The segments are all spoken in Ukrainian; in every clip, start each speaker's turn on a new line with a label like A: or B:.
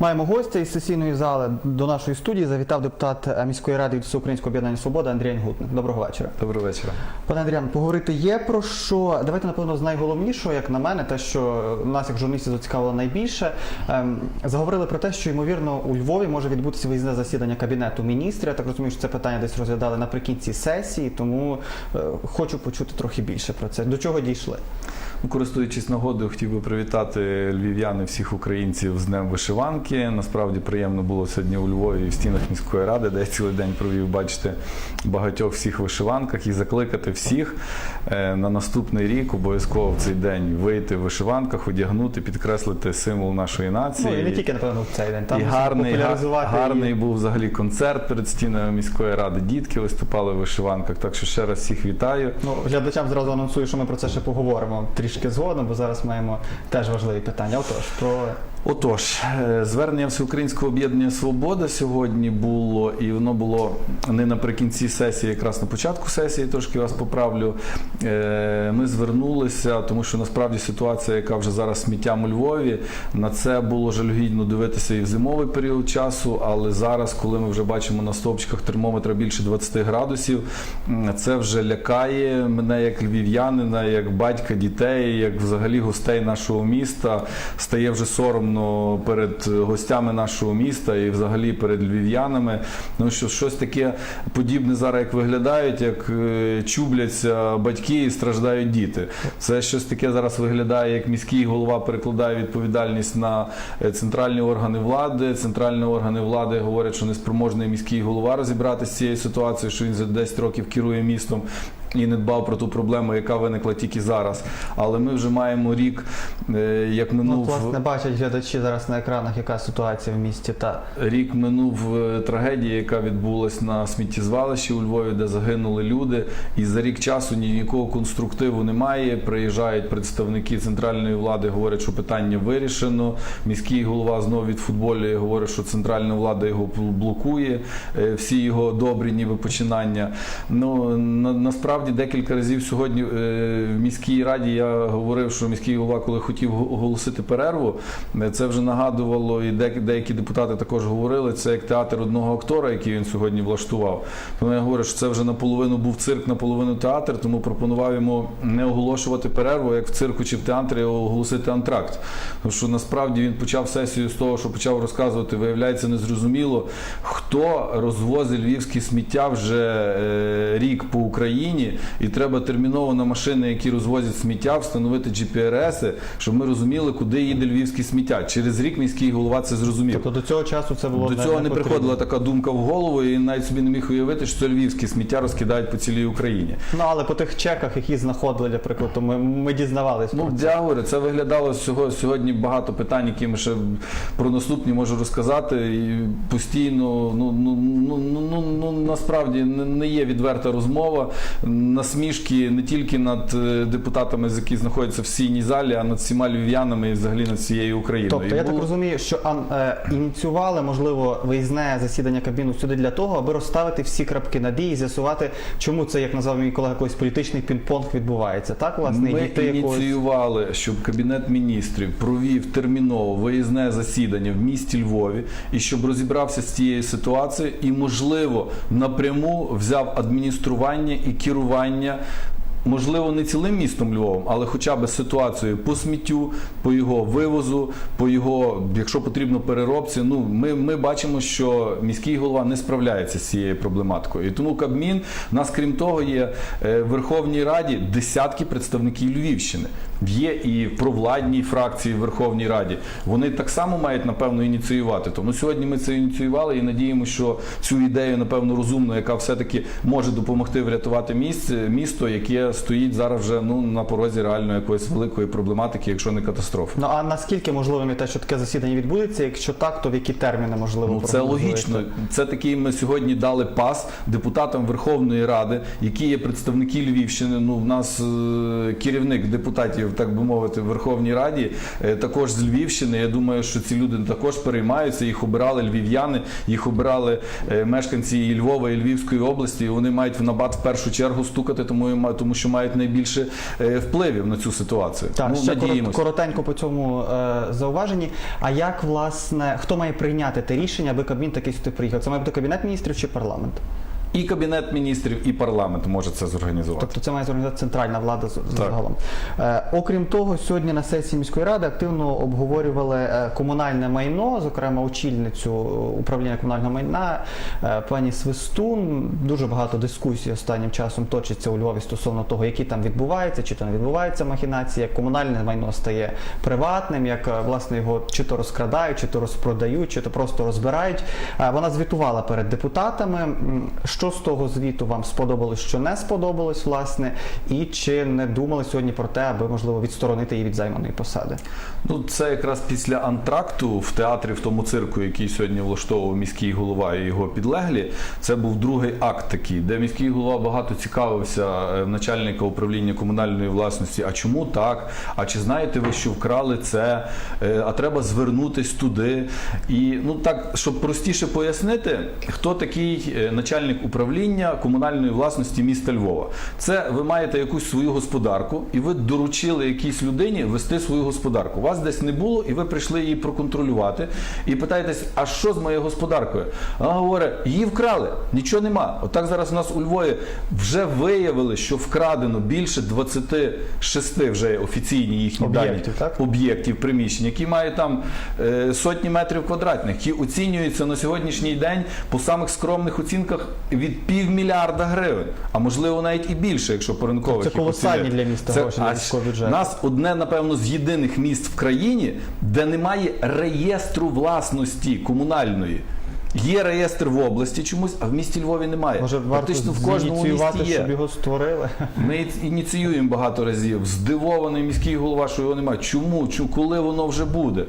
A: Маємо гостя із сесійної зали до нашої студії. Завітав депутат е, міської ради від Всеукраїнського об'єднання Свобода Андрій Ангутник. Доброго вечора.
B: Доброго вечора.
A: Пане Андріан, поговорити є про що. Давайте напевно з найголовнішого, як на мене, те, що нас як журналістів зацікавило найбільше. Ем, заговорили про те, що ймовірно у Львові може відбутися виїзне засідання кабінету міністрів. Я так розумію, що це питання десь розглядали наприкінці сесії, тому е, хочу почути трохи більше про це. До чого дійшли?
B: Ну, Користуючись нагодою, хотів би привітати львів'ян і всіх українців з Днем вишиванки. Насправді приємно було сьогодні у Львові в стінах міської ради, де я цілий день провів, бачити багатьох всіх вишиванках і закликати всіх е, на наступний рік обов'язково в цей день вийти в вишиванках, одягнути, підкреслити символ нашої нації.
A: Ну і не тільки напевно в цей день. Там
B: і гарний, гарний
A: і-
B: був взагалі концерт перед стінами міської ради. Дітки виступали в вишиванках. Так що ще раз всіх вітаю.
A: Ну, глядачам зразу анонсую, що ми про це ще поговоримо трішки згодом, бо зараз маємо теж важливі питання. Отож, про
B: Отож, е, звернення Всеукраїнського об'єднання Свобода сьогодні було, і воно було не наприкінці сесії, якраз на початку сесії, трошки вас поправлю. Е, Ми звернулися, тому що насправді ситуація, яка вже зараз сміттям у Львові, на це було жалюгідно дивитися і в зимовий період часу, але зараз, коли ми вже бачимо на стовпчиках термометра більше 20 градусів, це вже лякає мене як львів'янина, як батька дітей, як взагалі гостей нашого міста. Стає вже соромно перед гостями нашого міста і взагалі перед львів'янами. Ну що щось таке подібне зараз, як виглядають, як е, чубляться батьки і страждають діти. Це щось таке зараз виглядає, як міський голова перекладає відповідальність на е, центральні органи влади. Центральні органи влади говорять, що неспроможний міський голова розібратися з цією ситуацією, що він за 10 років керує містом. І не дбав про ту проблему, яка виникла тільки зараз. Але ми вже маємо рік, е, як
A: ну,
B: минув
A: власне бачать глядачі зараз на екранах, яка ситуація в місті. Та
B: Рік минув е, трагедія, яка відбулась на сміттєзвалищі у Львові, де загинули люди. І за рік часу ніякого конструктиву немає. Приїжджають представники центральної влади, говорять, що питання вирішено. Міський голова знову відфутболює, говорить, що центральна влада його блокує. е, Всі його добрі, ніби починання. Ну на, насправді декілька разів сьогодні е, в міській раді я говорив, що міський голова, коли хотів оголосити перерву, е, це вже нагадувало, і деякі депутати також говорили. Це як театр одного актора, який він сьогодні влаштував. Тому я говорю, що це вже наполовину був цирк, наполовину театр, тому пропонував йому не оголошувати перерву, як в цирку чи в театрі, а оголосити антракт. Тому що насправді він почав сесію з того, що почав розказувати, виявляється, незрозуміло, хто розвозить львівське сміття вже е, рік по Україні, і треба терміново на машини, які розвозять сміття, встановити GPRS, щоб ми розуміли, куди їде львівське сміття. Через рік міський голова це зрозумів.
A: тобто до цього часу це було
B: До
A: не-
B: цього
A: не
B: приходила така думка в голову, і навіть собі не міг уявити, що це львівське сміття розкидають по цілій Україні.
A: Ну але по тих чеках, які знаходили, для прикладу, ми, ми дізнавалися.
B: Ну,
A: про це.
B: я говорю, це виглядало сьогодні багато питань, які ми ще про наступні можу розказати. І постійно, ну, ну, ну, ну, ну, ну насправді не є відверта розмова. Насмішки не тільки над е, депутатами, які знаходяться в сійній залі, а над всіма львів'янами і взагалі над всією Україною.
A: Тобто
B: І
A: я так розумію, що ан, е, ініціювали можливо виїзне засідання кабіну сюди для того, аби розставити всі крапки над «і» з'ясувати, чому це, як назвав мій колега, колись політичний пінг-понг відбувається. Так, власне,
B: Ми
A: дійти якогось.
B: ініціювали, щоб кабінет міністрів провів терміново виїзне засідання в місті Львові і щоб розібрався з цією ситуацією, і можливо напряму взяв адміністрування і керування. Можливо, не цілим містом Львовом, але хоча б ситуацією по сміттю, по його вивозу, по його, якщо потрібно, переробці. Ну ми, ми бачимо, що міський голова не справляється з цією проблематикою. І тому Кабмін у нас, крім того, є е, в Верховній Раді десятки представників Львівщини. Є і провладні фракції в Верховній Раді. Вони так само мають напевно ініціювати. Тому сьогодні ми це ініціювали і надіємося, що цю ідею, напевно, розумну, яка все-таки може допомогти врятувати місце, місто, яке стоїть зараз вже ну на порозі реально якоїсь великої проблематики, якщо не катастрофи.
A: Ну а наскільки можливим те, що таке засідання відбудеться? Якщо так, то в які терміни можливо
B: Ну це логічно. Це такий ми сьогодні дали пас депутатам Верховної Ради, які є представники Львівщини. Ну в нас е, керівник депутатів депутатів, так би мовити, в Верховній Раді, е, також з Львівщини. Я думаю, що ці люди також переймаються. Їх обирали львів'яни, їх обирали е, мешканці і Львова і Львівської області. І вони мають в набат в першу чергу стукати, тому, тому що мають найбільше е, впливів на цю ситуацію.
A: Так,
B: ну,
A: ще
B: надіємося.
A: коротенько по цьому е, зауваженні. А як власне хто має прийняти те рішення, аби Кабмін такий сюди приїхав? Це має бути кабінет міністрів чи парламент?
B: І кабінет міністрів, і парламент може це зорганізувати.
A: Тобто це має зорганізувати центральна влада загалом. Е, окрім того, сьогодні на сесії міської ради активно обговорювали е, комунальне майно, зокрема очільницю управління комунального майна е, пані Свистун. Дуже багато дискусій останнім часом точиться у Львові стосовно того, які там відбуваються, чи то не відбуваються махінації, як комунальне майно стає приватним, як е, власне його чи то розкрадають, чи то розпродають, чи то просто розбирають. Е, Вона звітувала перед депутатами. М, Що з того звіту вам сподобалось, що не сподобалось, власне, і чи не думали сьогодні про те, аби можливо відсторонити її від займаної посади?
B: Ну, це якраз після антракту в театрі, в тому цирку, який сьогодні влаштовував міський голова і його підлеглі. Це був другий акт такий, де міський голова багато цікавився е, начальника управління комунальної власності. А чому так? А чи знаєте ви, що вкрали це? Е, А треба звернутись туди. І ну так, щоб простіше пояснити, хто такий е, начальник управління комунальної власності міста Львова. Це ви маєте якусь свою господарку, і ви доручили якійсь людині вести свою господарку. Вас десь не було, і ви прийшли її проконтролювати. І питаєтесь, а що з моєю господаркою? Вона говорить, її вкрали, нічого нема. Отак зараз у нас у Львові вже виявили, що вкрадено більше 26 вже офіційні їхні
A: Об'єктів,
B: дані об'єктів приміщень, які мають там е, сотні метрів квадратних, які оцінюються на сьогоднішній день по самих скромних оцінках від півмільярда гривень, а можливо навіть і більше, якщо по ринкових
A: Це колосальні для міста
B: Це-
A: гроші, для міського бюджету.
B: Нас одне, напевно, з єдиних міст в країні, де немає реєстру власності комунальної. Є реєстр в області чомусь, а в місті Львові немає.
A: Може, варто
B: Практично в кожному місті є.
A: щоб його створили?
B: Ми ініціюємо багато разів. Здивований міський голова, що його немає. Чому? Чу, коли воно вже буде?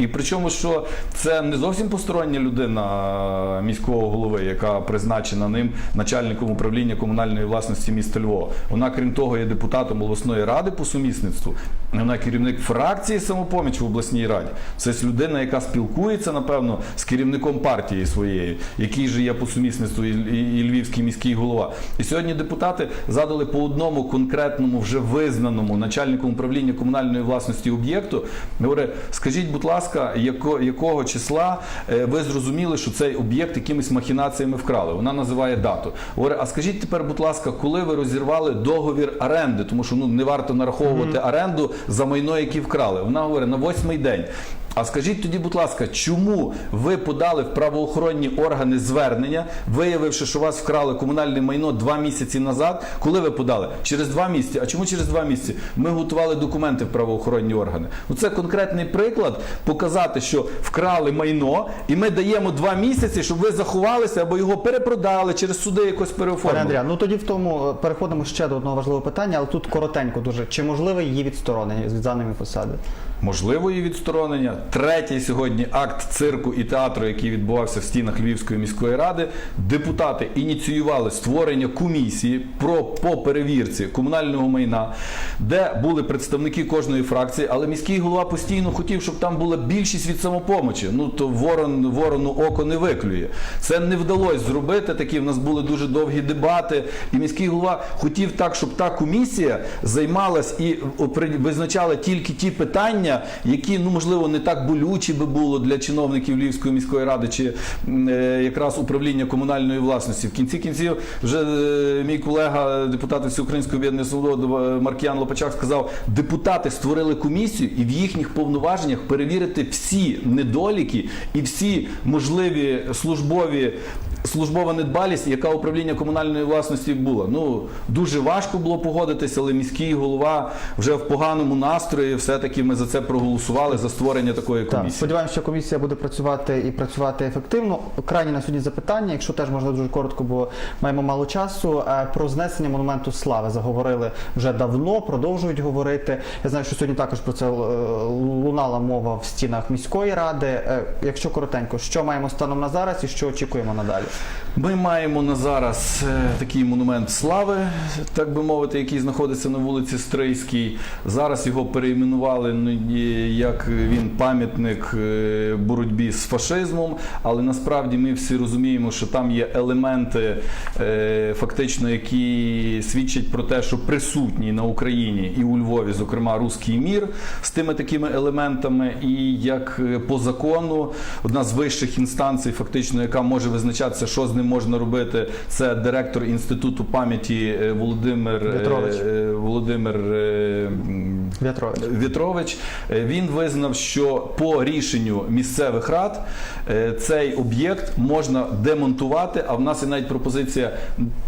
B: І причому, що це не зовсім постороння людина міського голови, яка призначена ним начальником управління комунальної власності міста Львова. Вона, крім того, є депутатом обласної ради по сумісництву. Вона керівник фракції самопоміч в обласній раді. Це людина, яка спілкується, напевно, з керівником партії своєї, який же є по сумісництву і, львівський міський голова. І сьогодні депутати задали по одному конкретному, вже визнаному начальнику управління комунальної власності об'єкту. Говорить, скажіть, будь ласка, яко, якого числа е, ви зрозуміли, що цей об'єкт якимись махінаціями вкрали? Вона називає дату. Говорить, а скажіть тепер, будь ласка, коли ви розірвали договір оренди, тому що ну не варто нараховувати оренду за майно, яке вкрали. Вона говорить на восьмий день. А скажіть тоді, будь ласка, чому ви подали в правоохоронні органи звернення, виявивши, що вас вкрали комунальне майно два місяці назад? Коли ви подали? Через два місяці. А чому через два місяці? Ми готували документи в правоохоронні органи. Ну це конкретний приклад показати, що вкрали майно, і ми даємо два місяці, щоб ви заховалися або його перепродали через суди якось
A: Пане
B: переоформили.
A: Андрія, ну тоді в тому е, переходимо ще до одного важливого питання, але тут коротенько дуже. Чи можливе її відсторонення від займаної посади?
B: Можливо, її відсторонення. Третій сьогодні акт цирку і театру, який відбувався в стінах Львівської міської ради. Депутати ініціювали створення комісії про по перевірці комунального майна, де були представники кожної фракції, але міський голова постійно хотів, щоб там була більшість від самопомочі. Ну то ворон ворону око не виклює. Це не вдалося зробити. Такі в нас були дуже довгі дебати. І міський голова хотів так, щоб та комісія займалась і визначала тільки ті питання, які ну можливо не так болючі би було для чиновників Львівської міської ради чи е, якраз управління комунальної власності. В кінці кінців вже е, мій колега, депутат Всеукраїнської об'єднання свободи Маркіян Лопачак сказав, депутати створили комісію і в їхніх повноваженнях перевірити всі недоліки і всі можливі службові. Службова недбалість, яка управління комунальної власності була. Ну дуже важко було погодитися, але міський голова вже в поганому настрої. Все-таки ми за це проголосували за створення такої
A: Так,
B: комісії.
A: сподіваємося, що комісія буде працювати і працювати ефективно. Крайні на сьогодні запитання, якщо теж можна дуже коротко, бо маємо мало часу. Е, Про знесення монументу слави заговорили вже давно, продовжують говорити. Я знаю, що сьогодні також про це е, лунала мова в стінах міської ради. Е, Якщо коротенько, що маємо станом на зараз і що очікуємо надалі?
B: Ми маємо на зараз е, такий монумент слави, так би мовити, який знаходиться на вулиці Стрийській. Зараз його перейменували ну, як він пам'ятник е, боротьбі з фашизмом, але насправді ми всі розуміємо, що там є елементи, е, фактично, які свідчать про те, що присутній на Україні і у Львові, зокрема, руський мір з тими такими елементами, і як е, по закону одна з вищих інстанцій, фактично, яка може визначатися, що з ним можна робити, це директор інституту пам'яті е, Володимир е,
A: В'ятрович.
B: е, Володимир
A: В'ятрович.
B: Е, Він визнав, що по рішенню місцевих рад цей об'єкт можна демонтувати. А в нас є навіть пропозиція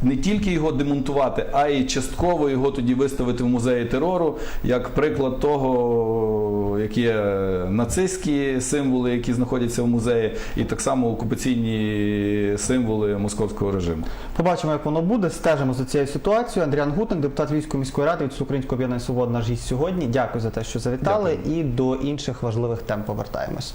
B: не тільки його демонтувати, а й частково його тоді виставити в музеї терору, як приклад того, які є нацистські символи, які знаходяться в музеї, і так само окупаційні символи московського режиму.
A: Побачимо, як воно буде. Стежимо за цією ситуацією. Андріан Гутник, депутат військової міської ради від Українського об'єднання Свобода, наш гість сьогодні. Дякую за те, що завітали, і до інших важливих тем повертаємось.